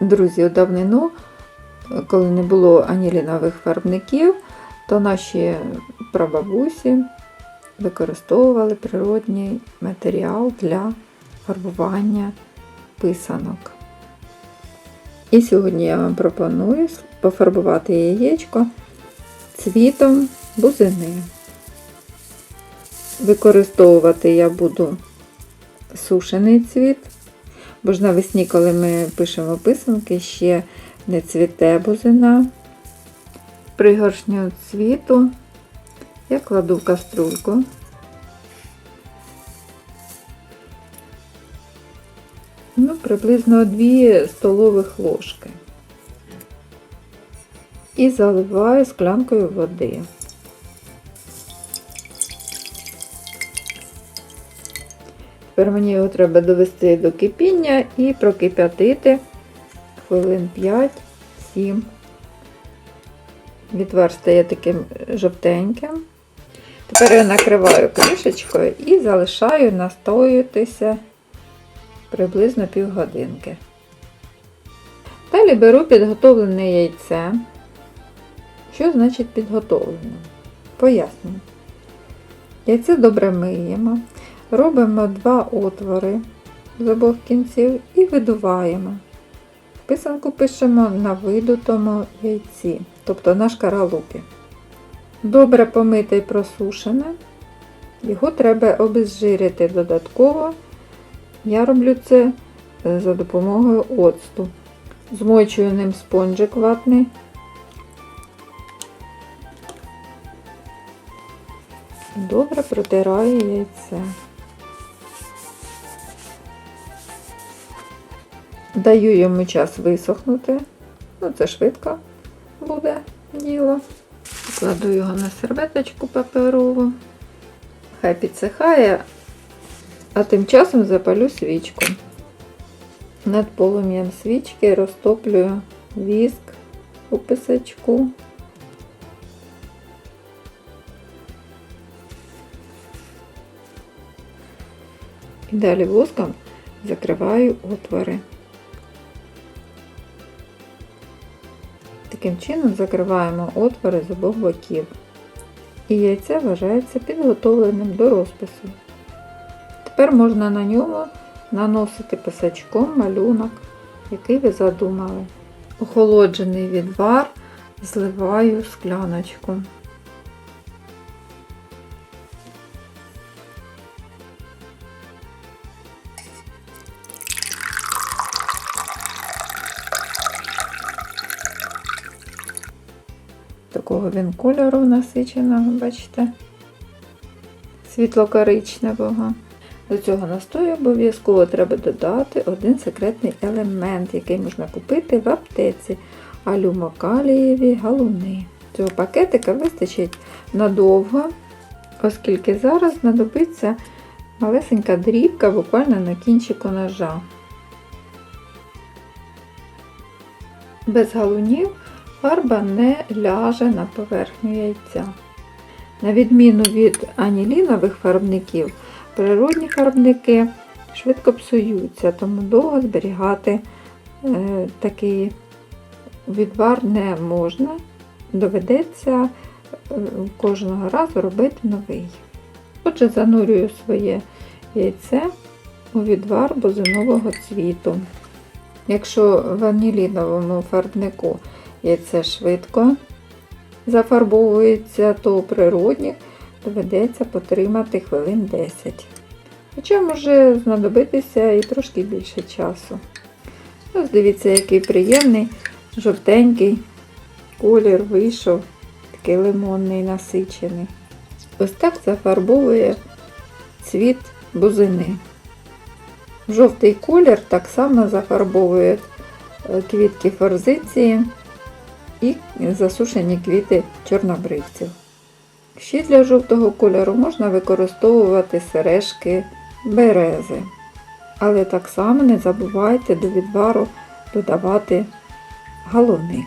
Друзі, у давнину, коли не було анілінових фарбників, то наші прабабусі використовували природній матеріал для фарбування писанок. І сьогодні я вам пропоную пофарбувати яєчко цвітом бузини. Використовувати я буду сушений цвіт, бо ж навесні, коли ми пишемо писанки, ще не цвіте бузина. Пригоршню цвіту я кладу в каструльку. Ну, приблизно 2 столових ложки. І заливаю склянкою води. Тепер мені його треба довести до кипіння і прокип'ятити хвилин 5-7. Відвар стає таким жовтеньким. Тепер я накриваю кришечкою і залишаю настоюватися приблизно півгодинки. Далі беру підготовлене яйце. Що значить підготовлене? Пояснюю. Яйце добре миємо, робимо два отвори з обох кінців і видуваємо. Писанку пишемо на видутому яйці, тобто на шкаралупі. Добре помите і просушене, його треба обезжирити додатково. Я роблю це е, за допомогою оцту. Змочую ним спонжик ватний. Добре протираю яйце. Даю йому час висохнути. Ну, це швидко буде діло. Кладу його на серветочку паперову. Хай підсихає, а тим часом запалю свічку. Над полум'ям свічки розтоплюю віск у писачку. І далі воском закриваю отвори. Таким чином закриваємо отвори з обох боків. І яйце вважається підготовленим до розпису. Тепер можна на ньому наносити писачком малюнок, який ви задумали. Охолоджений відвар зливаю в скляночку. Такого він кольору насиченого, бачите, світло-коричневого. До цього настою обов'язково треба додати один секретний елемент, який можна купити в аптеці алюмокалієві галуни. Цього пакетика вистачить надовго, оскільки зараз знадобиться малесенька дрібка буквально на кінчику ножа. Без галунів фарба не ляже на поверхню яйця. На відміну від анілінових фарбників, природні фарбники швидко псуються, тому довго зберігати е, такий відвар не можна. Доведеться е, кожного разу робити новий. Отже, занурюю своє яйце у відвар бузинового цвіту. Якщо в аніліновому фарбнику яйце швидко зафарбовується, то у природних доведеться потримати хвилин 10. Хоча може знадобитися і трошки більше часу. Ось дивіться, який приємний, жовтенький колір вийшов, такий лимонний, насичений. Ось так зафарбовує цвіт бузини. Жовтий колір так само зафарбовує е, квітки форзиції і засушені квіти чорнобривців. Ще для жовтого кольору можна використовувати сережки берези. Але так само не забувайте до відвару додавати галуни.